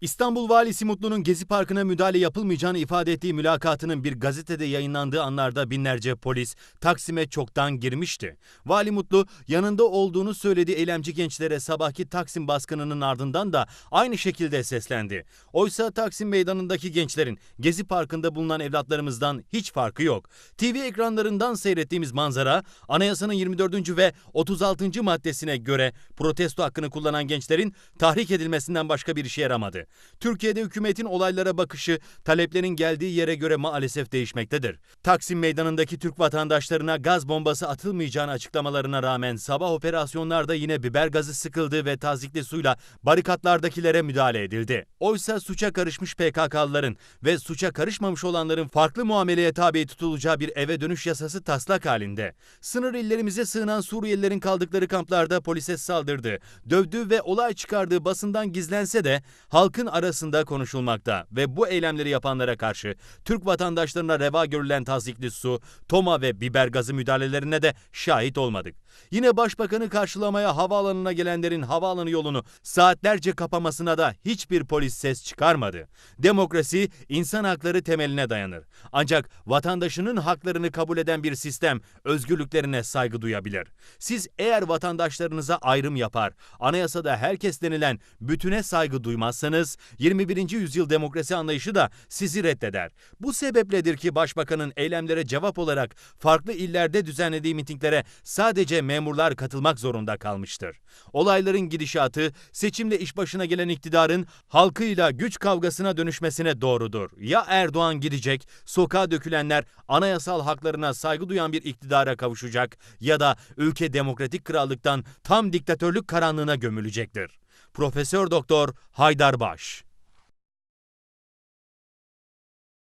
İstanbul Valisi Mutlu'nun Gezi Parkı'na müdahale yapılmayacağını ifade ettiği mülakatının bir gazetede yayınlandığı anlarda binlerce polis Taksim'e çoktan girmişti. Vali Mutlu yanında olduğunu söylediği eylemci gençlere sabahki Taksim baskınının ardından da aynı şekilde seslendi. Oysa Taksim meydanındaki gençlerin Gezi Parkı'nda bulunan evlatlarımızdan hiç farkı yok. TV ekranlarından seyrettiğimiz manzara anayasanın 24. ve 36. maddesine göre protesto hakkını kullanan gençlerin tahrik edilmesinden başka bir işe yaramadı. Türkiye'de hükümetin olaylara bakışı taleplerin geldiği yere göre maalesef değişmektedir. Taksim Meydanı'ndaki Türk vatandaşlarına gaz bombası atılmayacağını açıklamalarına rağmen sabah operasyonlarda yine biber gazı sıkıldı ve tazikli suyla barikatlardakilere müdahale edildi. Oysa suça karışmış PKK'lıların ve suça karışmamış olanların farklı muameleye tabi tutulacağı bir eve dönüş yasası taslak halinde. Sınır illerimize sığınan Suriyelilerin kaldıkları kamplarda polise saldırdı, dövdü ve olay çıkardığı basından gizlense de halkın arasında konuşulmakta ve bu eylemleri yapanlara karşı Türk vatandaşlarına reva görülen tazikli su, toma ve biber gazı müdahalelerine de şahit olmadık. Yine başbakanı karşılamaya havaalanına gelenlerin havaalanı yolunu saatlerce kapamasına da hiçbir polis ses çıkarmadı. Demokrasi insan hakları temeline dayanır. Ancak vatandaşının haklarını kabul eden bir sistem özgürlüklerine saygı duyabilir. Siz eğer vatandaşlarınıza ayrım yapar, anayasada herkes denilen bütüne saygı duymazsanız 21. yüzyıl demokrasi anlayışı da sizi reddeder. Bu sebepledir ki başbakanın eylemlere cevap olarak farklı illerde düzenlediği mitinglere sadece memurlar katılmak zorunda kalmıştır. Olayların gidişatı seçimle iş başına gelen iktidarın halkıyla güç kavgasına dönüşmesine doğrudur. Ya Erdoğan gidecek, sokağa dökülenler anayasal haklarına saygı duyan bir iktidara kavuşacak ya da ülke demokratik krallıktan tam diktatörlük karanlığına gömülecektir. Profesör Doktor Haydar Baş